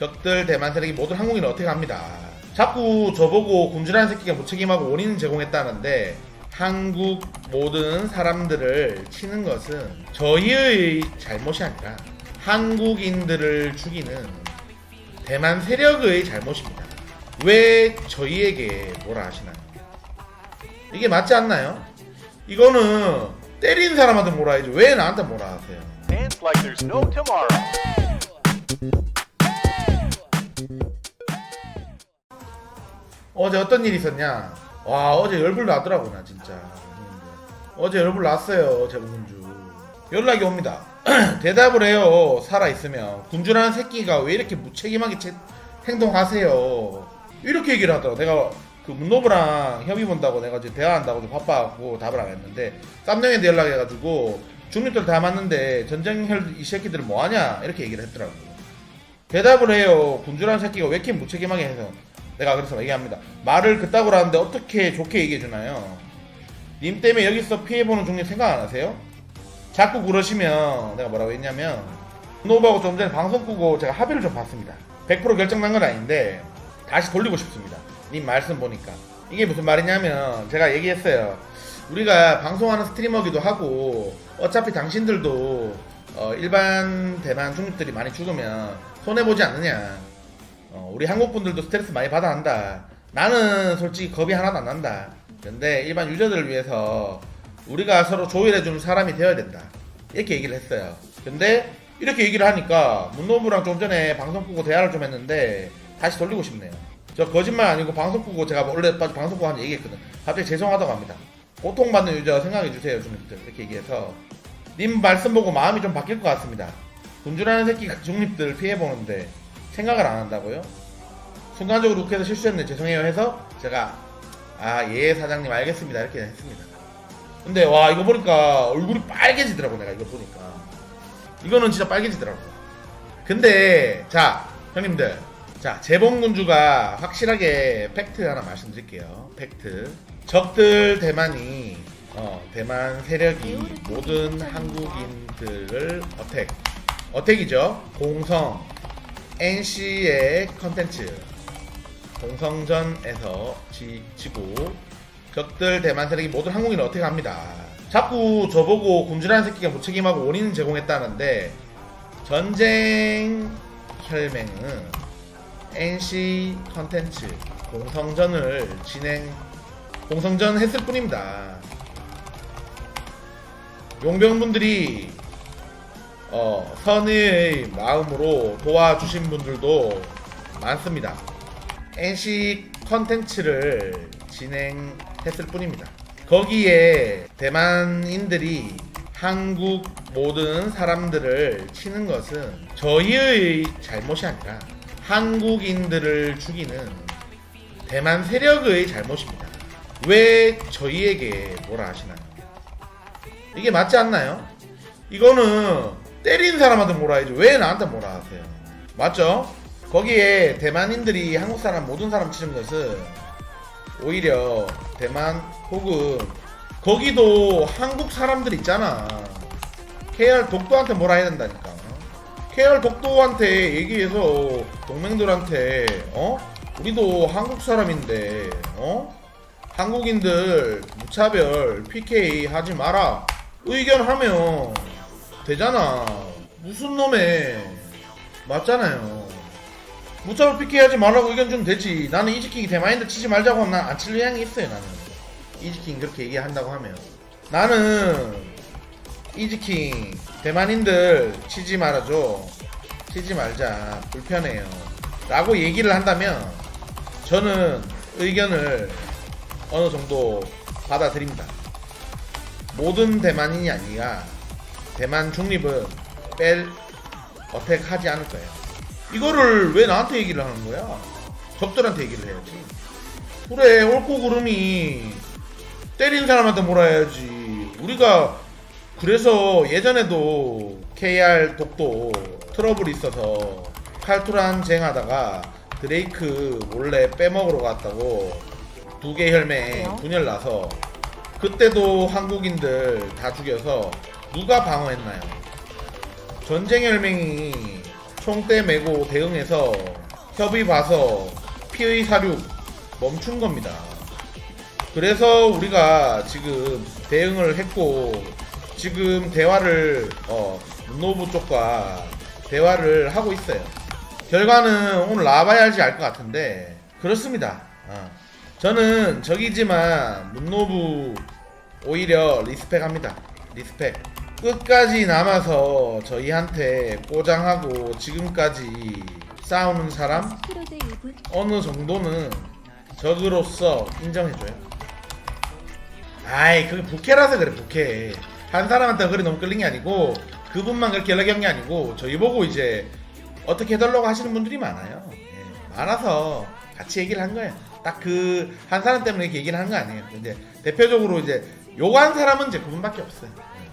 적들 대만 세력이 모든 한국인을 어떻게 합니다. 자꾸 저보고 군주라는 새끼가 무책임하고 원인 제공했다는데 한국 모든 사람들을 치는 것은 저희의 잘못이 아니라 한국인들을 죽이는 대만 세력의 잘못입니다. 왜 저희에게 뭐라 하시나요? 이게 맞지 않나요? 이거는 때린 사람한테 뭐라 해야지 왜 나한테 뭐라 하세요? 어제 어떤 일이 있었냐? 와 어제 열불 나더라고 나 진짜. 어제 열불 났어요 제국군주 연락이 옵니다. 대답을 해요 살아 있으면. 군주라는 새끼가 왜 이렇게 무책임하게 채- 행동하세요? 이렇게 얘기를 하더라고. 내가 그 문노브랑 협의 본다고 내가 지금 대화한다고 좀 바빠갖고 답을 안 했는데 쌈명한테 연락해가지고 중립들 다 맞는데 전쟁 혈 이 새끼들 뭐하냐? 이렇게 얘기를 했더라고 대답을 해요. 군주라는 새끼가 왜 이렇게 무책임하게 해서 내가 그래서 얘기합니다. 말을 그따구로 하는데 어떻게 좋게 얘기해 주나요? 님 때문에 여기서 피해보는 중립 생각 안 하세요? 자꾸 그러시면 내가 뭐라고 했냐면 노브하고 좀 전에 방송 끄고 제가 합의를 좀 봤습니다. 100% 결정난 건 아닌데 다시 돌리고 싶습니다. 님 말씀 보니까 이게 무슨 말이냐면 제가 얘기했어요. 우리가 방송하는 스트리머기도 하고 어차피 당신들도 어, 일반 대만 중립들이 많이 죽으면 손해 보지 않느냐. 어, 우리 한국 분들도 스트레스 많이 받아 한다. 나는 솔직히 겁이 하나도 안 난다. 근데 일반 유저들을 위해서 우리가 서로 조율해주는 사람이 되어야 된다. 이렇게 얘기를 했어요. 근데 이렇게 얘기를 하니까 문노부랑 좀 전에 방송 끄고 대화를 좀 했는데 다시 돌리고 싶네요. 저 거짓말 아니고 방송 끄고 제가 원래 방송 끄고 한 얘기했거든. 갑자기 죄송하다고 합니다. 고통받는 유저 생각해주세요, 중립들. 이렇게 얘기해서 님 말씀 보고 마음이 좀 바뀔 것 같습니다. 군주라는 새끼가 중립들 피해보는데 생각을 안 한다고요? 순간적으로 욱해서 실수했네 죄송해요 해서 제가 아 예 사장님 알겠습니다 이렇게 했습니다. 근데 와 이거 보니까 얼굴이 빨개지더라고 내가 이거 보니까 이거는 진짜 빨개지더라고. 근데 자 형님들 자 재봉군주가 확실하게 팩트 하나 말씀드릴게요. 팩트 적들 대만이 어, 대만 세력이 모든 한국인들을 어택 어택이죠. 공성 NC의 컨텐츠 공성전에서 지, 지고 적들 대만 세력이 모든 한국인을 어택 합니다. 자꾸 저보고 군주라는 새끼가 무책임하고 원인 제공했다는데 전쟁 혈맹은 NC 컨텐츠 공성전을 진행 공성전 했을 뿐입니다. 용병분들이 어, 선의의 마음으로 도와주신 분들도 많습니다. NC 컨텐츠를 진행했을 뿐입니다. 거기에 대만인들이 한국 모든 사람들을 치는 것은 저희의 잘못이 아니라 한국인들을 죽이는 대만 세력의 잘못입니다. 왜 저희에게 뭐라 하시나요? 이게 맞지 않나요? 이거는 때린 사람한테 뭐라 해야지 왜 나한테 뭐라 하세요? 맞죠? 거기에 대만인들이 한국 사람 모든 사람 치는 것은 오히려 대만 혹은 거기도 한국 사람들 있잖아. KR 독도한테 뭐라 해야 된다니까. KR 독도한테 얘기해서 동맹들한테 어? 우리도 한국 사람인데 어? 한국인들 무차별 PK 하지 마라. 의견하면 되잖아. 무슨 놈의 맞잖아요. 무차별 PK 하지 말라고 의견 주면 되지. 나는 이지킹이 대마인드 치지 말자고 하면 난안 칠 의향이 있어요. 나는 이지킹 그렇게 얘기한다고 하면 나는 이지킹 대만인들 치지 말아줘. 치지 말자. 불편해요. 라고 얘기를 한다면 저는 의견을 어느 정도 받아들입니다. 모든 대만인이 아니라 대만 중립은 뺄 어택하지 않을 거예요. 이거를 왜 나한테 얘기를 하는 거야? 적들한테 얘기를 해야지. 그래 옳고 그름이 때린 사람한테 뭐라 해야지. 우리가 그래서 예전에도 KR 독도 트러블이 있어서 칼투란 쟁하다가 드레이크 몰래 빼먹으러 갔다고 두 개 혈맹 분열 나서 그때도 한국인들 다 죽여서 누가 방어했나요? 전쟁 혈맹이 총대 메고 대응해서 협의 봐서 피의 사륙 멈춘 겁니다. 그래서 우리가 지금 대응을 했고 지금 대화를 어 문노부 쪽과 대화를 하고 있어요. 결과는 오늘 나와봐야지 알 것 같은데 그렇습니다. 어. 저는 적이지만 문노부 오히려 리스펙합니다. 리스펙. 끝까지 남아서 저희한테 꼬장하고 지금까지 싸우는 사람 피로드 1분 어느 정도는 적으로서 인정해줘요. 아이 그게 부캐라서 그래 부캐. 한 사람한테 그리 너무 끌린 게 아니고 그분만 그렇게 연락한 게 아니고 저희 보고 이제 어떻게 해달라고 하시는 분들이 많아요. 예, 많아서 같이 얘기를 한 거예요. 딱 그 한 사람 때문에 이렇게 얘기를 한거 아니에요. 이제 대표적으로 이제 요구한 사람은 이제 그분밖에 없어요. 예.